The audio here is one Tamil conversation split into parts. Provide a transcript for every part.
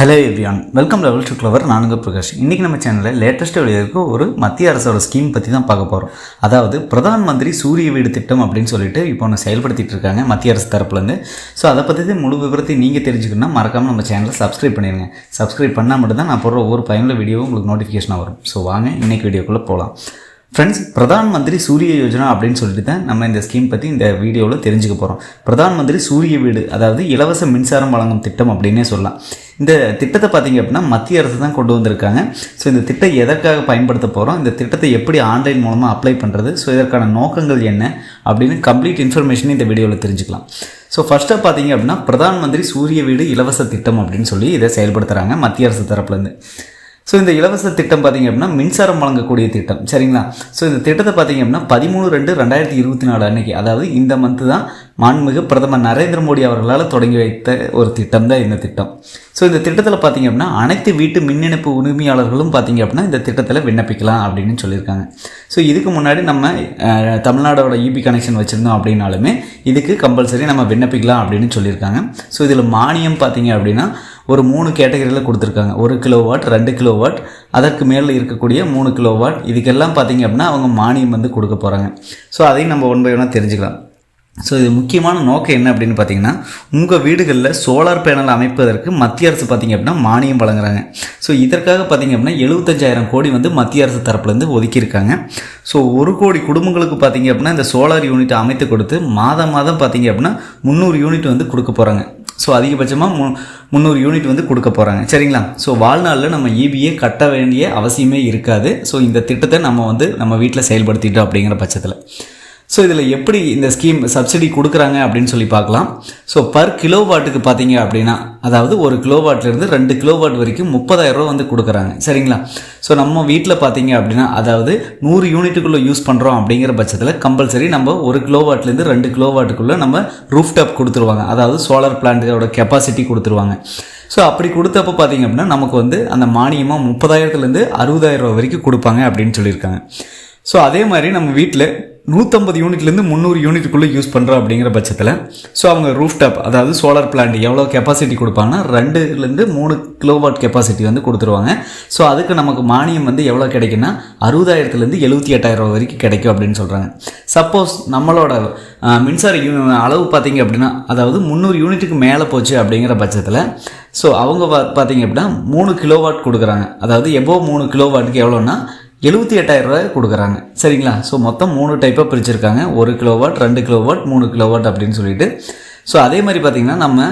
Hello everyone welcome level to clever நானுங்க பிரகாஷ். இன்றைக்கி நம்ம சேனலில் லேட்டஸ்ட்டு வெளியிருக்க ஒரு மத்திய அரசோட ஸ்கீம் பற்றி தான் பார்க்க போகிறோம் அதாவது பிரதான் மந்திரி சூரிய வீடு திட்டம் அப்படின்னு சொல்லிட்டு இப்போ ஒன்று செயல்படுத்திட்டு இருக்காங்க மத்திய அரசு தரப்புலேருந்து. ஸோ அதை பற்றி முழு விவரத்தை நீங்கள் தெரிஞ்சுக்கணும்னா மறக்காமல் நம்ம சேனலை சப்ஸ்கிரைப் பண்ணிடுங்க சப்ஸ்கிரைப் பண்ணால் மட்டும்தான் நான் போடுற ஒவ்வொரு பயனுள்ள வீடியோவும் உங்களுக்கு நோட்டிஃபிகேஷனாக வரும். ஸோ வாங்க இன்னைக்கு வீடியோக்குள்ளே போகலாம் ஃப்ரெண்ட்ஸ் பிரதான் மந்திரி சூரிய யோஜனா அப்படின்னு சொல்லிட்டு தான் நம்ம இந்த ஸ்கீம் பற்றி இந்த வீடியோவில் தெரிஞ்சுக்க போகிறோம் பிரதான் மந்திரி சூரிய வீடு அதாவது இலவச மின்சாரம் வழங்கும் திட்டம் அப்படின்னே சொல்லலாம். இந்த திட்டத்தை பார்த்தீங்க அப்படின்னா மத்திய அரசு தான் கொண்டு வந்திருக்காங்க. ஸோ இந்த திட்டம் எதற்காக பயன்படுத்த போகிறோம் இந்த திட்டத்தை எப்படி ஆன்லைன் மூலமாக அப்ளை பண்ணுறது ஸோ இதற்கான நோக்கங்கள் என்ன? அப்படின்னு கம்ப்ளீட் இன்ஃபர்மேஷன் இந்த வீடியோவில் தெரிஞ்சுக்கலாம். ஸோ ஃபஸ்ட்டாக பார்த்தீங்க அப்படின்னா பிரதான் மந்திரி சூரிய வீடு இலவச திட்டம் அப்படின்னு சொல்லி இதை செயல்படுத்துகிறாங்க மத்திய அரசு தரப்புலேருந்து ஸோ இந்த இலவச திட்டம் பார்த்தீங்க அப்படின்னா மின்சாரம் வழங்கக்கூடிய திட்டம். சரிங்களா? ஸோ இந்த திட்டத்தை பார்த்தீங்க அப்படின்னா பதிமூணு ரெண்டு ரெண்டாயிரத்தி இருபத்தி நாலு அன்னைக்கு அதாவது இந்த மந்த்து தான் மாண்புமிகு பிரதமர் நரேந்திர மோடி அவர்களால் தொடங்கி வைத்த ஒரு திட்டம் தான் இந்த திட்டம். ஸோ இந்த திட்டத்தில் பார்த்தீங்க அப்படின்னா அனைத்து வீட்டு மின் இணைப்பு உரிமையாளர்களும் பார்த்தீங்க அப்படின்னா இந்த திட்டத்தில் விண்ணப்பிக்கலாம் அப்படின்னு சொல்லியிருக்காங்க. ஸோ இதுக்கு முன்னாடி நம்ம தமிழ்நாடோட இபி கனெக்ஷன் வச்சுருந்தோம் அப்படின்னாலுமே இதுக்கு கம்பல்சரி நம்ம விண்ணப்பிக்கலாம் அப்படின்னு சொல்லியிருக்காங்க. ஸோ இதில் மானியம் பார்த்தீங்க அப்படின்னா ஒரு மூணு கேட்டகரியில் கொடுத்துருக்காங்க. ஒரு கிலோ வாட் ரெண்டு கிலோ வாட் அதற்கு மேலே இருக்கக்கூடிய மூணு கிலோ வாட் இதுக்கெல்லாம் பார்த்தீங்க அப்படின்னா அவங்க மானியம் வந்து கொடுக்க போகிறாங்க ஸோ அதையும் நம்ம ஒன் பை ஒன்னாக தெரிஞ்சுக்கலாம். ஸோ இது முக்கியமான நோக்கம் என்ன அப்படின்னு பார்த்தீங்கன்னா உங்கள் வீடுகளில் சோலார் பேனல் அமைப்பதற்கு மத்திய அரசு பார்த்தீங்க அப்படின்னா மானியம் வழங்குறாங்க. ஸோ இதற்காக பார்த்தீங்க அப்படின்னா எழுபத்தஞ்சாயிரம் கோடி வந்து மத்திய அரசு தரப்புலேருந்து ஒதுக்கியிருக்காங்க. ஸோ ஒரு கோடி குடும்பங்களுக்கு பார்த்தீங்க அப்படின்னா இந்த சோலார் யூனிட் அமைத்து கொடுத்து மாதம் மாதம் பார்த்தீங்க அப்படின்னா முந்நூறு யூனிட் வந்து கொடுக்க போகிறாங்க ஸோ அதிகபட்சமாக மு முந்நூறு யூனிட் வந்து கொடுக்க போகிறாங்க சரிங்களா? ஸோ வாழ்நாளில் நம்ம இபிஏ கட்ட வேண்டிய அவசியமே இருக்காது. ஸோ இந்த திட்டத்தை நம்ம வந்து நம்ம வீட்டில் செயல்படுத்திட்டோம் அப்படிங்கிற பட்சத்தில். ஸோ இதில் எப்படி இந்த ஸ்கீம் சப்சிடி கொடுக்குறாங்க அப்படின்னு சொல்லி பார்க்கலாம். ஸோ பர் கிலோ வாட்டுக்கு பார்த்தீங்க அப்படின்னா அதாவது ஒரு கிலோ வாட்லேருந்து ரெண்டு கிலோ வாட் வரைக்கும் முப்பதாயிரம் ரூபா வந்து கொடுக்குறாங்க. சரிங்களா? ஸோ நம்ம வீட்டில் பார்த்தீங்க அப்படின்னா அதாவது நூறு யூனிட்டுக்குள்ளே யூஸ் பண்ணுறோம் அப்படிங்கிற பட்சத்தில் கம்பல்சரி நம்ம ஒரு கிலோ வாட்லேருந்து ரெண்டு கிலோ வாட்டுக்குள்ளே நம்ம ரூஃப் டாப் கொடுத்துருவாங்க. அதாவது சோலார் பிளான்ட்டோட கெப்பாசிட்டி கொடுத்துருவாங்க. ஸோ அப்படி கொடுத்தப்போ பார்த்தீங்க அப்படின்னா நமக்கு வந்து அந்த மானியமாக முப்பதாயிரத்துலேருந்து அறுபதாயிரம் ரூபா வரைக்கும் கொடுப்பாங்க அப்படின்னு சொல்லியிருக்காங்க. ஸோ அதே மாதிரி நம்ம வீட்டில் நூற்றம்பது யூனிட்லேருந்து முந்நூறு யூனிட்டுக்குள்ளே யூஸ் பண்ணுறோம் அப்படிங்கிற பட்சத்தில் ஸோ அவங்க ரூஃப் டாப் அதாவது சோலார் பிளான்ட் எவ்வளோ கெப்பாசிட்டி கொடுப்பாங்கன்னா ரெண்டுலேருந்து மூணு கிலோவாட் கெப்பாசிட்டி வந்து கொடுத்துருவாங்க. ஸோ அதுக்கு நமக்கு மானியம் வந்து எவ்வளோ கிடைக்குன்னா அறுபதாயிரத்துலேருந்து எழுபத்தி எட்டாயிரம் ரூபா வரைக்கும் கிடைக்கும் அப்படின்னு சொல்கிறாங்க சப்போஸ் நம்மளோட மின்சார யூ அளவு பார்த்தீங்க அப்படின்னா அதாவது முந்நூறு யூனிட்டுக்கு மேலே போச்சு அப்படிங்கிற பட்சத்தில் ஸோ அவங்க பா பார்த்தீங்க அப்படின்னா மூணு கிலோவாட் கொடுக்குறாங்க. அதாவது எபோ மூணு கிலோவாட்டுக்கு எவ்வளோன்னா எழுபத்தி எட்டாயிரம் ரூபாய் கொடுக்குறாங்க. சரிங்களா? ஸோ மொத்தம் மூணு டைப்பாக பிரிச்சிருக்காங்க. ஒரு கிலோவாட் ரெண்டு கிலோவாட் மூணு கிலோவாட் அப்படின்னு சொல்லிட்டு. ஸோ அதே மாதிரி பார்த்தீங்கன்னா நம்ம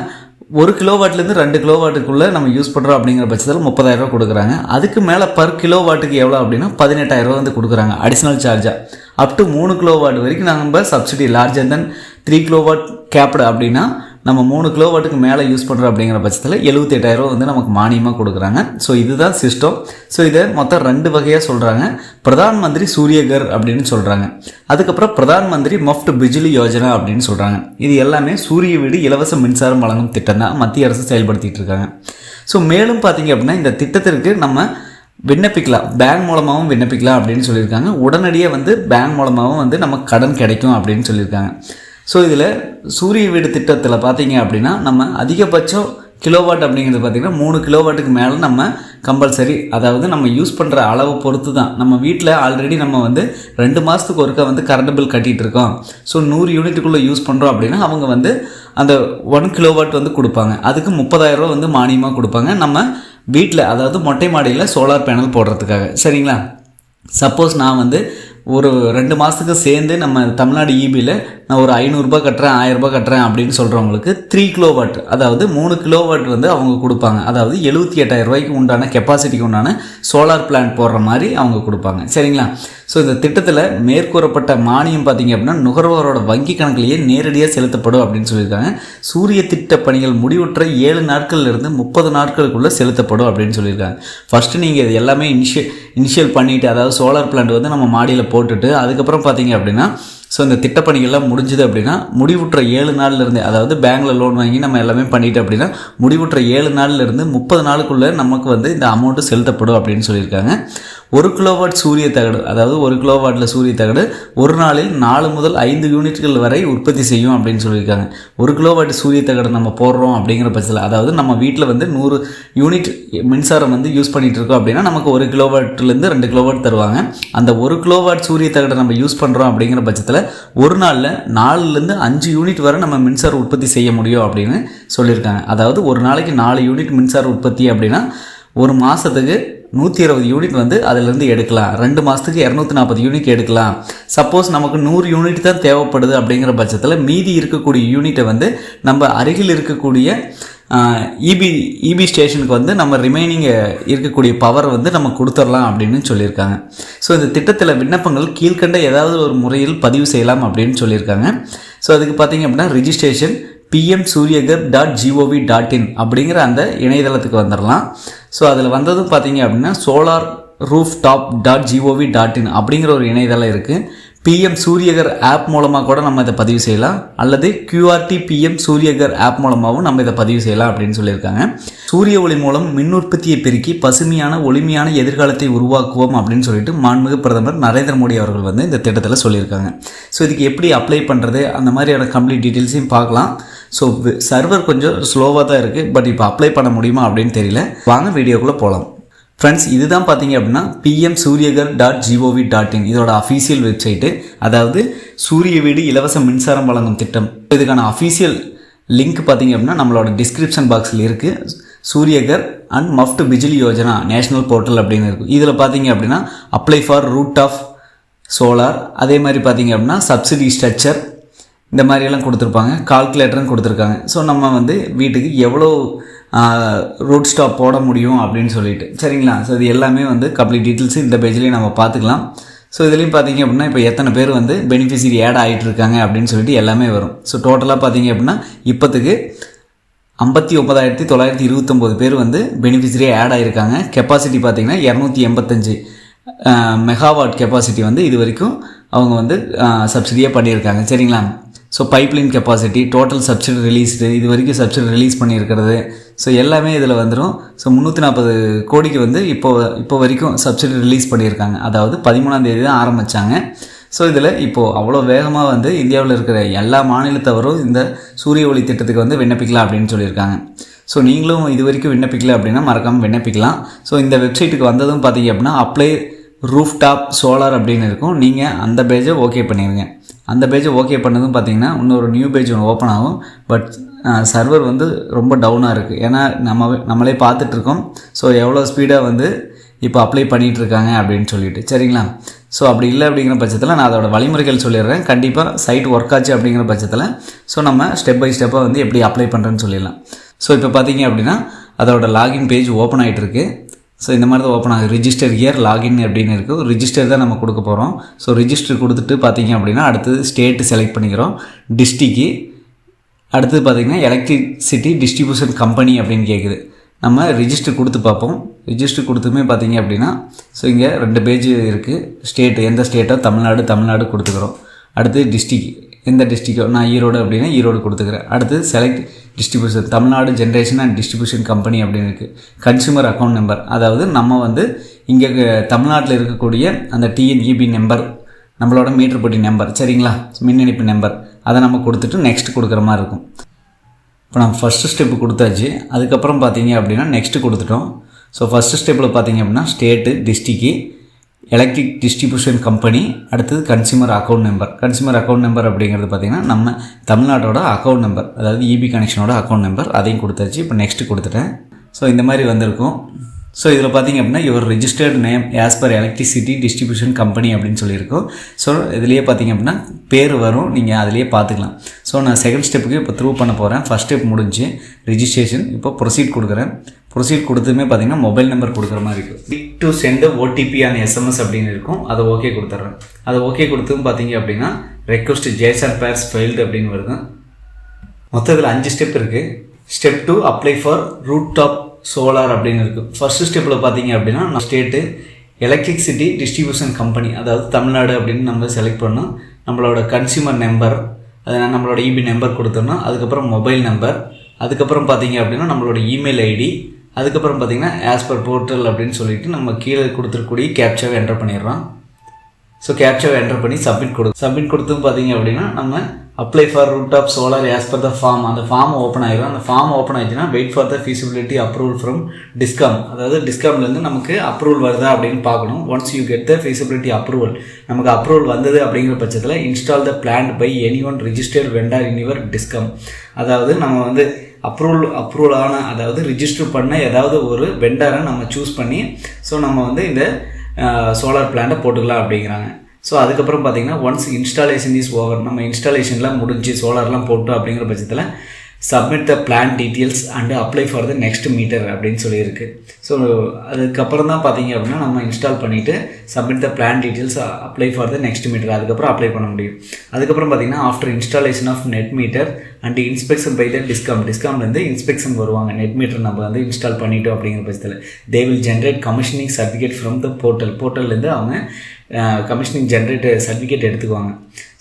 ஒரு கிலோவாட்லேருந்து ரெண்டு கிலோவாட்டுக்குள்ளே நம்ம யூஸ் பண்ணுறோம் அப்படிங்கிற பட்சத்தில் முப்பதாயிரரூவா கொடுக்குறாங்க. அதுக்கு மேலே பர் கிலோவாட்டுக்கு எவ்வளோ அப்படின்னா பதினெட்டாயிரம் வந்து கொடுக்குறாங்க அடிஷ்னல் சார்ஜாக அப் டு மூணு கிலோவாட் வரைக்கும் நம்ம subsidy larger than three kilowatt capped அப்படின்னா நம்ம மூணு கிலோவாட்டுக்கு மேலே யூஸ் பண்ணுறோம் அப்படிங்கிற பட்சத்தில் எழுபத்தெட்டாயிரம் வந்து நமக்கு மானியமாக கொடுக்குறாங்க. ஸோ இதுதான் சிஸ்டம் ஸோ இதை மொத்தம் ரெண்டு வகையாக சொல்கிறாங்க பிரதான் மந்திரி சூரியகர் அப்படின்னு சொல்கிறாங்க அதுக்கப்புறம் பிரதான் மந்திரி மஃப்ட் பிஜிலி யோஜனா அப்படின்னு சொல்கிறாங்க இது எல்லாமே சூரிய வீடு இலவச மின்சாரம் வழங்கும் திட்டம் தான் மத்திய அரசு செயல்படுத்திகிட்டு இருக்காங்க. ஸோ மேலும் பார்த்தீங்க அப்படின்னா இந்த திட்டத்திற்கு நம்ம விண்ணப்பிக்கலாம். பேங்க் மூலமாகவும் விண்ணப்பிக்கலாம் அப்படின்னு சொல்லியிருக்காங்க. உடனடியாக வந்து பேங்க் மூலமாகவும் வந்து நமக்கு கடன் கிடைக்கும் அப்படின்னு சொல்லியிருக்காங்க. ஸோ இதில் சூரிய வீடு திட்டத்தில் பார்த்தீங்க அப்படின்னா நம்ம அதிகபட்சம் கிலோவாட் அப்படிங்கிறது பார்த்திங்கன்னா மூணு கிலோவாட்டுக்கு மேலே நம்ம கம்பல்சரி அதாவது நம்ம யூஸ் பண்ணுற அளவை பொறுத்து தான் நம்ம வீட்டில் ஆல்ரெடி நம்ம வந்து ரெண்டு மாதத்துக்கு ஒருக்கா வந்து கரண்ட் பில் கட்டிகிட்டு இருக்கோம். ஸோ நூறு யூனிட்டுக்குள்ளே யூஸ் பண்ணுறோம் அப்படின்னா அவங்க வந்து அந்த ஒன் கிலோவாட் வந்து கொடுப்பாங்க. அதுக்கு முப்பதாயிரம் ரூபா வந்து மானியமாக கொடுப்பாங்க. நம்ம வீட்டில் அதாவது மொட்டை மாடியில் சோலார் பேனல் போடுறதுக்காக. சரிங்களா? சப்போஸ் நான் வந்து ஒரு ரெண்டு மாதத்துக்கு சேர்ந்து நம்ம தமிழ்நாடு இபியில் நான் ஒரு ஐநூறுரூபா கட்டுறேன் ஆயிரரூபா கட்டுறேன் அப்படின்னு சொல்கிறவங்களுக்கு த்ரீ கிலோவாட் அதாவது மூணு கிலோவாட் வந்து அவங்க கொடுப்பாங்க. அதாவது எழுபத்தி எட்டாயிரம் ரூபாய்க்கு உண்டான கெப்பாசிட்டிக்கு உண்டான சோலார் பிளான்ட் போடுற மாதிரி அவங்க கொடுப்பாங்க. சரிங்களா? ஸோ இந்த திட்டத்தில் மேற்கூறப்பட்ட மானியம் பார்த்தீங்க அப்படின்னா நுகர்வோரோட வங்கி கணக்கிலேயே நேரடியாக செலுத்தப்படும் அப்படின்னு சொல்லியிருக்காங்க. சூரிய திட்ட பணிகள் முடிவுற்ற ஏழு நாட்கள்லேருந்து முப்பது நாட்களுக்குள்ளே செலுத்தப்படும் அப்படின்னு சொல்லியிருக்காங்க. ஃபஸ்ட்டு நீங்கள் இது எல்லாமே இனிஷியல் இனிஷியல் பண்ணிவிட்டு அதாவது சோலார் பிளான்ட் வந்து நம்ம மாடியில் போட்டுட்டு அதுக்கப்புறம் பார்த்தீங்க அப்படின்னா ஸோ இந்த திட்டப்பணிகள்லாம் முடிஞ்சுது அப்படின்னா முடிவுற்ற ஏழு நாள்லேருந்து அதாவது பேங்க்கில் லோன் வாங்கி நம்ம எல்லாமே பண்ணிட்டு அப்படின்னா முடிவுற்ற ஏழு நாள்லேருந்து முப்பது நாளுக்குள்ளே நமக்கு வந்து இந்த அமௌண்ட்டு செலுத்தப்படும் அப்படின்னு சொல்லியிருக்காங்க. ஒரு கிலோவாட் சூரிய தகடு அதாவது ஒரு கிலோவாட்டில் சூரிய தகடு ஒரு நாளில் நாலு முதல் ஐந்து யூனிட்கள் வரை உற்பத்தி செய்யும் அப்படின்னு சொல்லியிருக்காங்க. ஒரு கிலோவாட் சூரிய தகடு நம்ம போடுறோம் அப்படிங்கிற பட்சத்தில் அதாவது நம்ம வீட்டில் வந்து நூறு யூனிட் மின்சாரம் வந்து யூஸ் பண்ணிகிட்டு இருக்கோம் அப்படின்னா நமக்கு ஒரு கிலோவாட்லேருந்து ரெண்டு கிலோவாட் தருவாங்க. அந்த ஒரு கிலோவாட் சூரிய தகடை நம்ம யூஸ் பண்ணுறோம் அப்படிங்கிற பட்சத்தில் ஒரு நாளில் நாலுலேருந்து அஞ்சு யூனிட் வரை நம்ம மின்சாரம் உற்பத்தி செய்ய முடியும் அப்படின்னு சொல்லியிருக்காங்க. அதாவது ஒரு நாளைக்கு நாலு யூனிட் மின்சார உற்பத்தி அப்படின்னா ஒரு மாதத்துக்கு நூற்றி இருபது யூனிட் வந்து அதிலிருந்து எடுக்கலாம். ரெண்டு மாதத்துக்கு இரநூத்தி நாற்பது யூனிட் எடுக்கலாம். சப்போஸ் நமக்கு நூறு யூனிட் தான் தேவைப்படுது அப்படிங்கிற பட்சத்தில் மீதி இருக்கக்கூடிய யூனிட்டை வந்து நம்ம அருகில் இருக்கக்கூடிய இபி இபி ஸ்டேஷனுக்கு வந்து நம்ம ரிமைனிங் இருக்கக்கூடிய பவர் வந்து நம்ம கொடுத்துடலாம் அப்படின்னு சொல்லியிருக்காங்க. ஸோ இந்த திட்டத்தில் விண்ணப்பங்கள் கீழ்கண்ட ஏதாவது ஒரு முறையில் பதிவு செய்யலாம் அப்படின்னு சொல்லியிருக்காங்க. ஸோ அதுக்கு பார்த்தீங்க அப்படின்னா registration PM Suryaghar dot GOV dot in அப்படிங்கிற அந்த இணையதளத்துக்கு வந்துடலாம் ஸோ அதில் வந்ததும் பார்த்தீங்க அப்படின்னா solar roof top dot GOV dot in அப்படிங்கிற ஒரு இணையதளம் இருக்குது பிஎம் சூரியகர் ஆப் மூலமாக கூட நம்ம இதை பதிவு செய்யலாம். அல்லது கியூஆர்டி பிஎம் சூரியகர் ஆப் மூலமாகவும் நம்ம இதை பதிவு செய்யலாம் அப்படின்னு சொல்லியிருக்காங்க. சூரிய ஒளி மூலம் மின் உற்பத்தியை பெருக்கி பசுமையான ஒளிமையான எதிர்காலத்தை உருவாக்குவோம் அப்படின்னு சொல்லிட்டு மாண்புமிகு பிரதமர் நரேந்திர மோடி அவர்கள் வந்து இந்த திட்டத்தில் சொல்லியிருக்காங்க. ஸோ இதுக்கு எப்படி அப்ளை பண்ணுறது அந்த மாதிரியான கம்ப்ளீட் டீட்டெயில்ஸையும் பார்க்கலாம். ஸோ சர்வர் கொஞ்சம் ஸ்லோவாக தான் இருக்குது பட் இப்போ அப்ளை பண்ண முடியுமா அப்படின்னு தெரியல. வாங்க வீடியோக்குள்ளே போகலாம் ஃப்ரெண்ட்ஸ் இதுதான் பார்த்தீங்க அப்படின்னா PM Suryaghar dot GOV dot in இதோட அஃபீஷியல் வெப்சைட்டு அதாவது சூரிய வீடு இலவச மின்சாரம் வழங்கும் திட்டம். இதுக்கான அஃபீஷியல் லிங்க் பார்த்தீங்க அப்படின்னா நம்மளோட டிஸ்கிரிப்ஷன் பாக்ஸில் இருக்குது Surya Ghar and Muft Bijli Yojana national portal அப்படின்னு இருக்கும் இதில் பார்த்தீங்க அப்படின்னா apply for rooftop solar அதே மாதிரி பார்த்தீங்க அப்படின்னா சப்சிடி ஸ்ட்ரக்சர் இந்த மாதிரியெல்லாம் கொடுத்துருப்பாங்க கால்குலேட்டரும் கொடுத்துருக்காங்க. ஸோ நம்ம வந்து வீட்டுக்கு எவ்வளோ ரூட் ஸ்டாப் போட முடியும் அப்படின்னு சொல்லிட்டு. சரிங்களா? ஸோ இது எல்லாமே வந்து கம்ப்ளீட் டீட்டெயில்ஸ் இந்த பேஜ்லேயும் நம்ம பார்த்துக்கலாம். ஸோ இதுலேயும் பார்த்தீங்க அப்படின்னா இப்போ எத்தனை பேர் வந்து பெனிஃபிஷரி ஆட் ஆகிட்டு இருக்காங்க அப்படின்னு சொல்லிட்டு எல்லாமே வரும். ஸோ டோட்டலாக பார்த்தீங்க அப்படின்னா இப்போத்துக்கு ஐம்பத்தி ஒன்பதாயிரத்தி தொள்ளாயிரத்தி இருபத்தொம்போது பேர் வந்து பெனிஃபிஷரியே ஆட் ஆகிருக்காங்க கெப்பாசிட்டி பார்த்திங்கன்னா இரநூத்தி எண்பத்தஞ்சு மெகாவாட் கெப்பாசிட்டி வந்து இது வரைக்கும் அவங்க வந்து சப்சிடியாக பண்ணியிருக்காங்க. சரிங்களா? So pipeline capacity total subsidy released இது வரைக்கும் சப்சிடி ரிலீஸ் பண்ணியிருக்கிறது. ஸோ எல்லாமே இதில் வந்துடும் ஸோ முந்நூற்றி நாற்பது கோடிக்கு வந்து இப்போ இப்போ வரைக்கும் சப்சிடி ரிலீஸ் பண்ணியிருக்காங்க. அதாவது பதிமூணாம் தேதி தான் ஆரம்பித்தாங்க ஸோ இதில் இப்போது அவ்வளோ வேகமாக வந்து இந்தியாவில் இருக்கிற எல்லா மாநிலத்தவரும் இந்த சூரிய ஒளி திட்டத்துக்கு வந்து விண்ணப்பிக்கலாம் அப்படின்னு சொல்லியிருக்காங்க. ஸோ நீங்களும் இது வரைக்கும் விண்ணப்பிக்கல அப்படின்னா மறக்காமல் விண்ணப்பிக்கலாம். ஸோ இந்த வெப்சைட்டுக்கு வந்ததும் பார்த்தீங்க அப்படின்னா அப்ளை ரூஃப் டாப் சோலார் அப்படின்னு இருக்கும். நீங்கள் அந்த பேஜை ஓகே பண்ணிடுங்க அந்த பேஜை ஓகே பண்ணதும் பார்த்தீங்கன்னா இன்னொரு நியூ பேஜ் ஒன்று ஓப்பன் ஆகும். பட் சர்வர் வந்து ரொம்ப டவுனாக இருக்குது ஏன்னா நம்ம நம்மளே பார்த்துட்ருக்கோம் ஸோ எவ்வளோ ஸ்பீடாக வந்து இப்போ அப்ளை பண்ணிகிட்டு இருக்காங்க அப்படின்னு சொல்லிட்டு. சரிங்களா? ஸோ அப்படி இல்லை அப்படிங்கிற பட்சத்தில் நான் அதோடய வழிமுறைகள் சொல்லிடுறேன். கண்டிப்பாக சைட் ஒர்க் ஆச்சு அப்படிங்கிற பட்சத்தில். ஸோ நம்ம ஸ்டெப் பை ஸ்டெப்பாக வந்து எப்படி அப்ளை பண்ணுறேன்னு சொல்லிடலாம். ஸோ இப்போ பார்த்தீங்க அப்படின்னா அதோட லாகின் பேஜ் ஓப்பன் ஆகிட்டு இருக்குது ஸோ இந்த மாதிரி தான் ஓப்பன் ஆகுது. ரிஜிஸ்டர் இயர் லாகின் அப்படின்னு இருக்குது ரிஜிஸ்டர் தான் நம்ம கொடுக்க போகிறோம் ஸோ ரிஜிஸ்டர் கொடுத்துட்டு பார்த்தீங்க அப்படின்னா அடுத்தது ஸ்டேட்டு செலக்ட் பண்ணிக்கிறோம். டிஸ்ட்ரிக்கு அடுத்தது பார்த்திங்கன்னா எலக்ட்ரிசிட்டி டிஸ்ட்ரிபியூஷன் கம்பெனி அப்படின்னு கேட்குது நம்ம ரிஜிஸ்டர் கொடுத்து பார்ப்போம். ரிஜிஸ்டர் கொடுத்துமே பார்த்தீங்க அப்படின்னா ஸோ இங்கே ரெண்டு பேஜ் இருக்குது ஸ்டேட்டு எந்த ஸ்டேட்டோ தமிழ்நாடு தமிழ்நாடு கொடுத்துக்கிறோம். அடுத்து டிஸ்ட்ரிக்ட் எந்த டிஸ்ட்ரிக்கோ நான் ஈரோடு அப்படின்னா ஈரோடு கொடுத்துக்கிறேன். அடுத்து select distribution Tamil Nadu generation and distribution company அப்படின்னு இருக்குது கன்சூமர் அக்கௌண்ட் நம்பர் அதாவது நம்ம வந்து இங்கே தமிழ்நாட்டில் இருக்கக்கூடிய அந்த டிஎன்இபி நம்பர் நம்மளோட மீட்டர் பொட்டி நம்பர் சரிங்களா? மின் இணைப்பு நம்பர் அதை நம்ம கொடுத்துட்டு நெக்ஸ்ட் கொடுக்குற மாதிரி இருக்கும். இப்போ நம்ம ஃபஸ்ட்டு ஸ்டெப்பு கொடுத்தாச்சு. அதுக்கப்புறம் பார்த்தீங்க அப்படின்னா நெக்ஸ்ட்டு கொடுத்துட்டோம். ஸோ ஃபஸ்ட்டு ஸ்டெப்பில் பார்த்தீங்க அப்படின்னா state district electric distribution company அடுத்தது consumer account number consumer account number அப்படிங்கிறது பார்த்திங்கன்னா நம்ம தமிழ்நாட்டோட அக்கௌண்ட் நம்பர் அதாவது இபி கனெக்ஷனோட அக்கௌண்ட் நம்பர் அதையும் கொடுத்தாச்சு. இப்போ நெக்ஸ்ட்டு கொடுத்துட்டேன். ஸோ இந்த மாதிரி வந்திருக்கும். ஸோ இதில் பார்த்தீங்க அப்படின்னா இவர் registered name as per electricity distribution company அப்படின்னு சொல்லியிருக்கோம். ஸோ இதுலேயே பார்த்தீங்க அப்படின்னா பேர் வரும். நீங்கள் அதிலேயே பார்த்துக்கலாம் ஸோ நான் செகண்ட் ஸ்டெப்புக்கு இப்போ த்ரூ பண்ண போகிறேன் ஃபஸ்ட் ஸ்டெப் முடிஞ்சு ரிஜிஸ்ட்ரேஷன் இப்போ ப்ரொசீட் கொடுக்குறேன். ப்ரொசீட் கொடுத்துமே பார்த்தீங்கன்னா மொபைல் நம்பர் கொடுக்குற மாதிரி இருக்கும் to send OTP and SMS அப்படின்னு இருக்கும். அதை ஓகே கொடுத்துட்றேன் அதை ஓகே கொடுத்தும் பார்த்தீங்க அப்படின்னா ரெக்வஸ்ட் ஜேசன் பேர்ஸ் ஃபெயில்டு அப்படின்னு வருது. மொத்தத்தில் அஞ்சு ஸ்டெப் இருக்குது step two apply for roof top solar அப்படின்னு இருக்குது ஃபர்ஸ்ட் ஸ்டெப்பில் பார்த்தீங்க அப்படின்னா நம்ம ஸ்டேட்டு எலக்ட்ரிசிட்டி டிஸ்ட்ரிபியூஷன் கம்பெனி அதாவது தமிழ்நாடு அப்படின்னு நம்ம செலக்ட் பண்ணோம். நம்மளோட கன்சியூமர் நம்பர் அதை நம்மளோட இபி நம்பர் கொடுத்தோம்னா அதுக்கப்புறம் மொபைல் நம்பர் அதுக்கப்புறம் பார்த்தீங்க அப்படின்னா நம்மளோட இமெயில் ஐடி அதுக்கப்புறம் பார்த்தீங்கன்னா ஆஸ் பர் போர்ட்டல் அப்படின்னு சொல்லிட்டு நம்ம கீழே கொடுத்துருக்கூடிய கேப்சாவை என்டர் பண்ணிடுறோம். ஸோ கேப்சாவை என்டர் பண்ணி சப்மிட் கொடு சப்மிட் கொடுத்தும் பார்த்தீங்க அப்படின்னா நம்ம apply for rooftop solar as per the form அந்த ஃபார்ம் ஓப்பன் ஆகிடும் அந்த ஃபார்ம் ஓப்பன் ஆயிடுச்சுன்னா wait for the feasibility approval from discom அதாவது டிஸ்காம்லேருந்து நமக்கு அப்ரூவல் வருதா அப்படின்னு பார்க்கணும். Once you get the feasibility approval நமக்கு அப்ரூவல் வந்தது அப்படிங்கிற பட்சத்தில் install the plan by any one registered vendor in your discom அதாவது நம்ம வந்து அப்ரூவல் அப்ரூவல் ஆன அதாவது ரிஜிஸ்டர் பண்ண ஏதாவது ஒரு வெண்டாரை நம்ம சூஸ் பண்ணி ஸோ நம்ம வந்து இந்த சோலார் பிளான்ட்டை போட்டுக்கலாம் அப்படிங்கிறாங்க. ஸோ அதுக்கப்புறம் பார்த்தீங்கன்னா ஒன்ஸ் இன்ஸ்டாலேஷன் இஸ் ஓவர் நம்ம இன்ஸ்டாலேஷன்லாம் முடிஞ்சு சோலார்லாம் போட்டோம் அப்படிங்கிற பட்சத்தில் submit the plan details and apply for the next meter அப்படின்னு சொல்லியிருக்கு. ஸோ அதுக்கப்புறம் தான் பார்த்தீங்க அப்படின்னா நம்ம இன்ஸ்டால் பண்ணிவிட்டு submit the plan details apply for the next meter அதுக்கப்புறம் அப்ளை பண்ண முடியும். அதுக்கப்புறம் பார்த்தீங்கன்னா after installation of net meter and inspection by the discom டிஸ்காம்லேருந்து inspection வருவாங்க. நெட் மீட்டர் நம்ம வந்து இன்ஸ்டால் பண்ணிட்டோம் அப்படிங்கிற பட்சத்தில். They will generate commissioning certificate from the portal போர்ட்டல்லேருந்து அவங்க கமிஷனிங் ஜென்ரேட் சர்டிஃபிகேட் எடுத்துக்குவாங்க.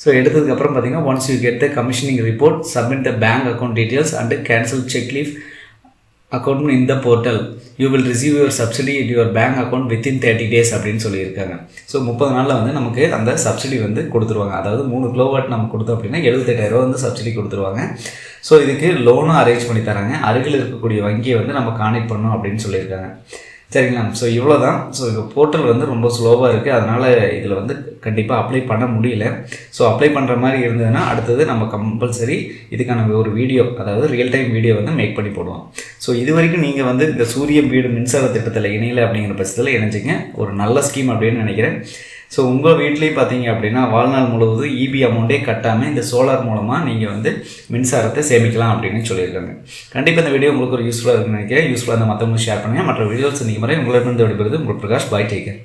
ஸோ எடுத்ததுக்கப்புறம் பார்த்தீங்கன்னா once you get the commissioning report submit the bank account details and cancel cheque leaf account in the portal you will receive your subsidy it your bank account within thirty days அப்படின்னு சொல்லியிருக்காங்க. ஸோ முப்பது நாளில் வந்து நமக்கு அந்த சப்சிடி வந்து கொடுத்துருவாங்க. அதாவது மூணு கிலோவாட் நம்ம கொடுத்தோம் அப்படின்னா எழுபத்தெட்டாயிரம் வந்து சப்சிடி கொடுத்துருவாங்க. ஸோ இதுக்கு லோனும் அரேஞ்ச் பண்ணி தராங்க. அருகில் இருக்கக்கூடிய வங்கியை வந்து நம்ம கானெக்ட் பண்ணணும் அப்படின்னு சொல்லியிருக்காங்க. சரிங்களா? ஸோ இவ்வளோ தான் ஸோ இந்த போர்ட்டல் வந்து ரொம்ப ஸ்லோவாக இருக்குது அதனால் இதில் வந்து கண்டிப்பாக அப்ளை பண்ண முடியல. ஸோ அப்ளை பண்ணுற மாதிரி இருந்ததுன்னா அடுத்தது நம்ம கம்பல்சரி இதுக்கான ஒரு வீடியோ அதாவது ரியல் டைம் வீடியோ வந்து மேக் பண்ணி போடுவோம். ஸோ இது வரைக்கும் நீங்கள் வந்து இந்த சூரிய வீடு மின்சார திட்டத்தில் இணையலை அப்படிங்கிற பட்சத்தில் இணைஞ்சிங்க. ஒரு நல்ல ஸ்கீம் அப்படின்னு நினைக்கிறேன். ஸோ உங்கள் வீட்லேயும் பார்த்தீங்க அப்படின்னா வாழ்நாள் முழுவதும் இபி அமௌண்ட்டே கட்டாமல் இந்த சோலார் மூலமாக நீங்கள் வந்து மின்சாரத்தை சேமிக்கலாம் அப்படின்னு சொல்லியிருக்காங்க. கண்டிப்பாக இந்த வீடியோ உங்களுக்கு ஒரு யூஸ்ஃபுல்லாக இருக்குன்னு நினைக்கிறேன். யூஸ்ஃபுல்லாக இந்த மற்றவங்களுக்கு ஷேர் பண்ணுங்கள் மற்ற வீடியோஸ் நீங்கள் மாதிரி உங்களிடமிருந்து விடுபடுறது உங்களுக்கு பிரகாஷ் பாய் டேக்கர்